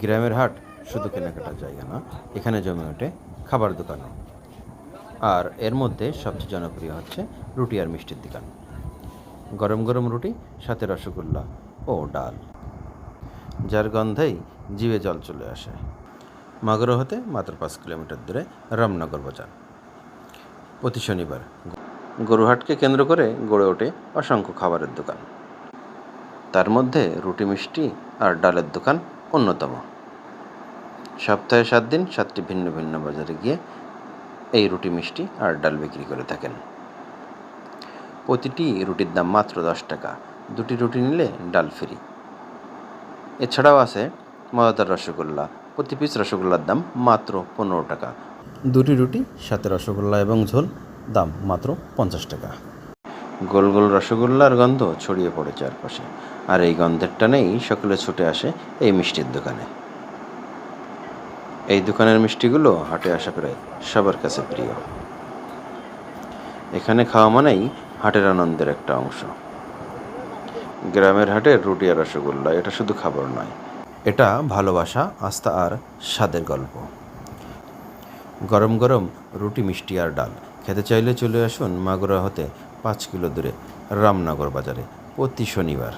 গ্রামের হাট শুধু কেনাকাটার জায়গা না, এখানে জমে ওঠে খাবার দোকানও। আর এর মধ্যে সবচেয়ে জনপ্রিয় হচ্ছে রুটি আর মিষ্টির দোকান। গরম গরম রুটি, সাথে রসগোল্লা ও ডাল। যার গন্ধেই জিভে জল চলে আসে। মাগুরা হতে মাত্র পাঁচ কিলোমিটার দূরে রামনগর বাজার। প্রতি শনিবার গরুহাটকে কেন্দ্র করে গড়ে ওঠে অসংখ্য খাবারের দোকান। তার মধ্যে রুটি, মিষ্টি আর ডালের দোকান অন্যতম। সপ্তাহে সাত দিন সাতটি ভিন্ন ভিন্ন বাজারে গিয়ে এই রুটি, মিষ্টি আর ডাল বিক্রি করে থাকেন। প্রতিটি রুটির দাম মাত্র দশ টাকা। দুটি রুটি নিলে ডাল ফ্রি। এছাড়াও আছে মজাদার রসগোল্লা। প্রতি পিস রসগোল্লার দাম মাত্র পনেরো টাকা। দুটি রুটি, সাথে রসগোল্লা এবং ঝোল, দাম মাত্র পঞ্চাশ টাকা। গোল গোল রসগোল্লার গন্ধ ছড়িয়ে পড়ে চারপাশে। আর এই গন্ধের টানেই সকলে ছুটে আসে এই মিষ্টির দোকানে। এই দোকানের মিষ্টিগুলো হাটে আসা করে সবার কাছে প্রিয়। এখানে খাওয়া মানেই হাটের আনন্দের একটা অংশ। গ্রামের হাটের রুটি আর রসগোল্লা, এটা শুধু খাবার নয়, এটা ভালোবাসা, আস্থা আর স্বাদের গল্প। গরম গরম রুটি, মিষ্টি আর ডাল। খেতে চাইলে চলে আসুন মাগুরা হতে পাঁচ কিলো দূরে রামনগর বাজারে প্রতি শনিবার।